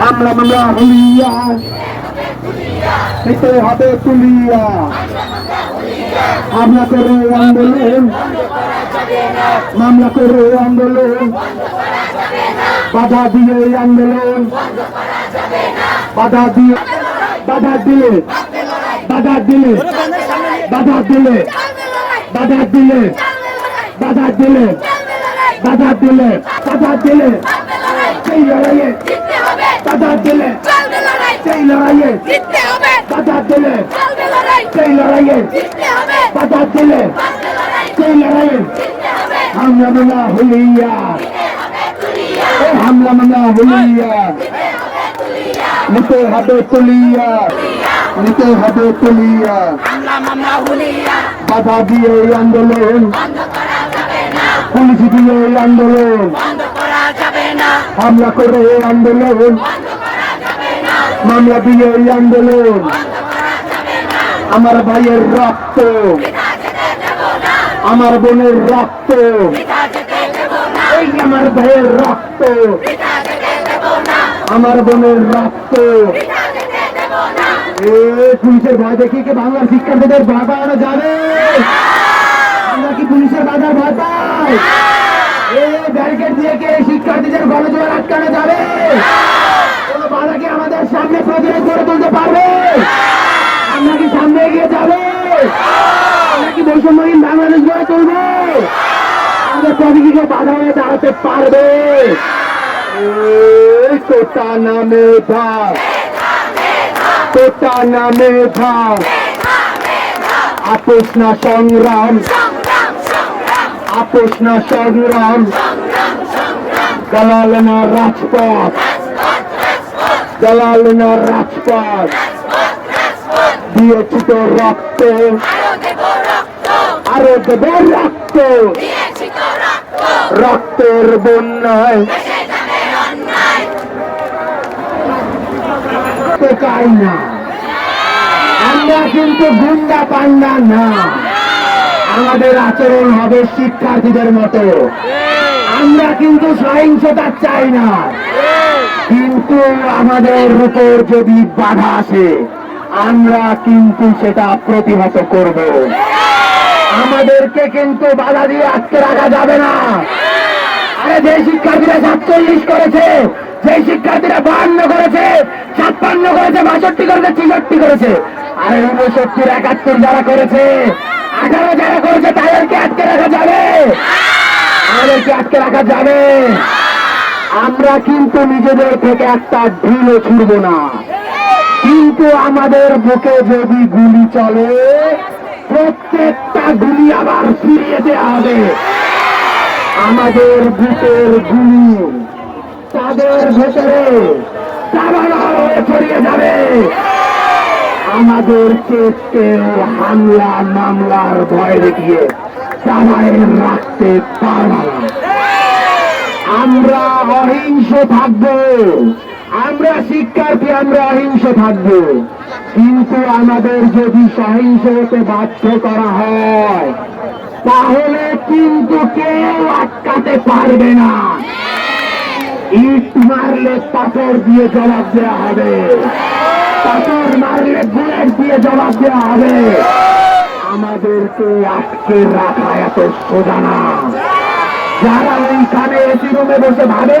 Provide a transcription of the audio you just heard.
হামলা, মামলা হুলিয়া দিতে হবে তুলিয়া। হামলা করে, আন্দোলন। মামলা করে, আন্দোলন। বাধা দিয়ে আন্দোলন। বাধা দিয়ে, বাধা দিলে বাধা দিলে বাধা দিলে বাধা দিলে বাধা দিলে বাধা দিলে বাধা দিলে। সেই লড়াইয়ে বাধা দিলে। সেই লড়াইয়ে বাধা দিলে। সেই লড়াইয়ে বাধা দিলে। সেই লড়াইয়ে হামলা মামলা হুলিয়া। হামলা মামলা হুলিয়া। নিতে হবে তুলিয়া। নিতে হবে তুলিয়া। বাধা দিয়ে আন্দোলন। পুলিশ দিয়ে এই আন্দোলন। হামলা করে এই আন্দোলন। মামলা দিয়ে এই আন্দোলন। আমার ভাইয়ের রক্ত। আমার বোনের রক্ত। এই আমার ভাইয়ের রক্ত। আমার বোনের রক্ত। পুলিশের ভয় দেখিয়ে কি বাংলার শিক্ষার্থীদের ভয় পাওয়ানো যাবে আমরা কি পুলিশের বাজার ভয় পাই? এ ব্যারিকেড দিয়ে কি শিক্ষার্থীদের গণজোয়ার আটকানো যাবে? কোনো বাধা আমাদের সামনে প্রতিরোধ করে তুলতে পারবে? আমরা কি সামনে এগিয়ে যাবে? আমরা কি বৈষম্যহীন বাংলাদেশ গড়ে তুলবো? আমাদের প্রতিদিকে বাধা হয়ে দাঁড়াতে পারবে? কোটা নামে ভাগ কোটা নামে ভাগ আপোষ না সংগ্রাম। আপোষ না সংগ্রাম দালাল না রাজপথ। দালাল না রাজপথ। দিয়েছি তো রক্ত। আরও দেব রক্ত। রক্তের বন্যায়। টেকাই না? আমরা কিন্তু গুন্ডা পান্ডা না। আমাদের আচরণ হবে শিক্ষার্থীদের মতো। আমরা কিন্তু সহিংসতা চাই না। কিন্তু আমাদের উপর যদি বাধা আসে, আমরা কিন্তু সেটা প্রতিহত করব। আমাদেরকে কিন্তু বাধা দিয়ে আটকে রাখা যাবে না। আরে যে শিক্ষার্থীরা সাতচল্লিশ করেছে, যে শিক্ষার্থীরা বাহান্ন করেছে, ছাপ্পান্ন করেছে, বাষট্টি করেছে, ছিষট্টি করেছে, আরে ঊনসত্তর একাত্তর যারা করেছে আঠারো যারা করেছে, তাদেরকে আটকে রাখা যাবে। আমাদেরকে আটকে রাখা যাবে। আমরা কিন্তু নিজেদের থেকে একটা ঢিলও ছুড়ব না। কিন্তু আমাদের বুকে যদি গুলি চলে, প্রত্যেকটা গুলি আবার ফিরিয়ে দেওয়া হবে। আমাদের বুকের গুলি তাদের ভেতরে ছড়িয়ে যাবে। আমাদের কেউ হামলা, মামলার ভয় দেখিয়ে চাবায় রাখতে পারবে আমরা অহিংস থাকব। আমরা শিক্ষার্থী, আমরা অহিংস থাকব। কিন্তু আমাদের যদি সহিংস হতে বাধ্য করা হয়, তাহলে কিন্তু কেউ আটকাতে পারবে না। ইট মারলে পাথর দিয়ে জবাব দেওয়া হবে। পাথর মারলে বুলেট দিয়ে জবাব দেওয়া হবে। আমাদেরকে আটকে রাখা এত সোজা না। যারা ওইখানে এসি রুমে বসে ভাবে